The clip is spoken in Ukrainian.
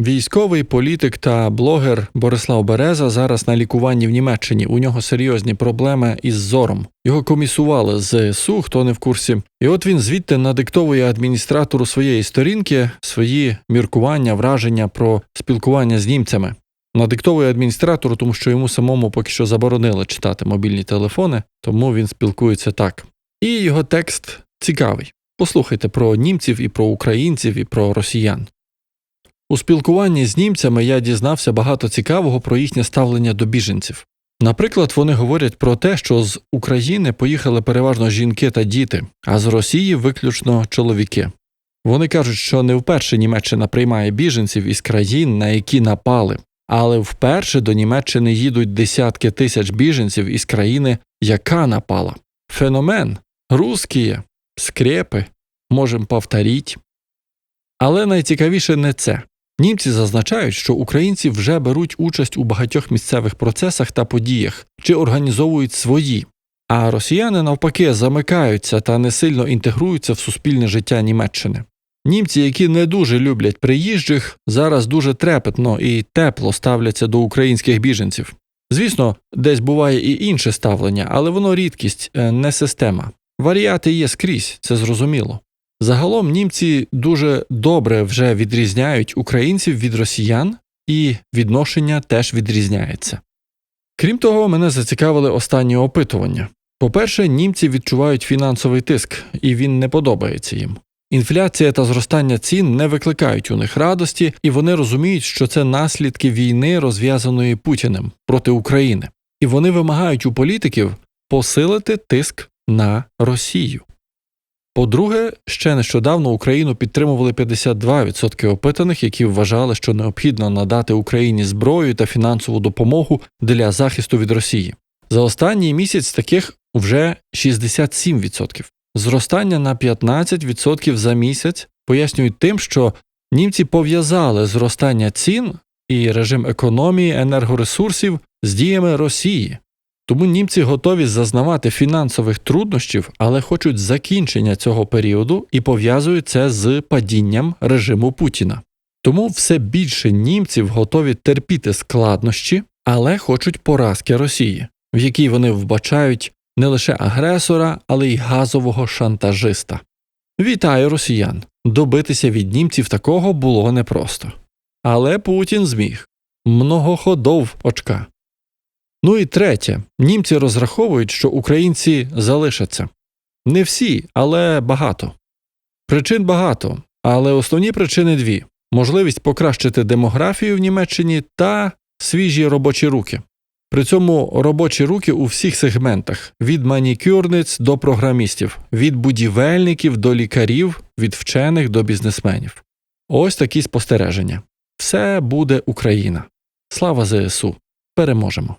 Військовий політик та блогер Борислав Береза зараз на лікуванні в Німеччині. У нього серйозні проблеми із зором. Його комісували з ЗСУ, хто не в курсі. І от він звідти надиктовує адміністратору своєї сторінки свої міркування, враження про спілкування з німцями. Надиктовує адміністратору, тому що йому самому поки що заборонили читати мобільні телефони, тому він спілкується так. І його текст цікавий. Послухайте про німців і про українців, і про росіян. У спілкуванні з німцями я дізнався багато цікавого про їхнє ставлення до біженців. Наприклад, вони говорять про те, що з України поїхали переважно жінки та діти, а з Росії виключно чоловіки. Вони кажуть, що не вперше Німеччина приймає біженців із країн, на які напали, але вперше до Німеччини їдуть десятки тисяч біженців із країни, яка напала. Феномен русські, скрепи, можем повторіть. Але найцікавіше не це. Німці зазначають, що українці вже беруть участь у багатьох місцевих процесах та подіях чи організовують свої, а росіяни навпаки замикаються та не сильно інтегруються в суспільне життя Німеччини. Німці, які не дуже люблять приїжджих, зараз дуже трепетно і тепло ставляться до українських біженців. Звісно, десь буває і інше ставлення, але воно рідкість, е, не система. Варіати є скрізь, це зрозуміло. Загалом німці дуже добре вже відрізняють українців від росіян, і відношення теж відрізняється. Крім того, мене зацікавили останні опитування. По-перше, німці відчувають фінансовий тиск, і він не подобається їм. Інфляція та зростання цін не викликають у них радості, і вони розуміють, що це наслідки війни, розв'язаної Путіним проти України, і вони вимагають у політиків посилити тиск на Росію. По-друге, ще нещодавно Україну підтримували 52% опитаних, які вважали, що необхідно надати Україні зброю та фінансову допомогу для захисту від Росії. За останній місяць таких вже 67%. Зростання на 15% за місяць пояснюють тим, що німці пов'язали зростання цін і режим економії енергоресурсів з діями Росії. Тому німці готові зазнавати фінансових труднощів, але хочуть закінчення цього періоду і пов'язують це з падінням режиму Путіна. Тому все більше німців готові терпіти складнощі, але хочуть поразки Росії, в якій вони вбачають не лише агресора, але й газового шантажиста. Вітаю росіян! Добитися від німців такого було непросто. Але Путін зміг многоходов очка. Ну і третє, німці розраховують, що українці залишаться. Не всі, але багато. Причин багато, але основні причини дві можливість покращити демографію в Німеччині та свіжі робочі руки. При цьому робочі руки у всіх сегментах від манікюрниць до програмістів, від будівельників до лікарів, від вчених до бізнесменів. Ось такі спостереження. Все буде Україна. Слава ЗСУ! Переможемо!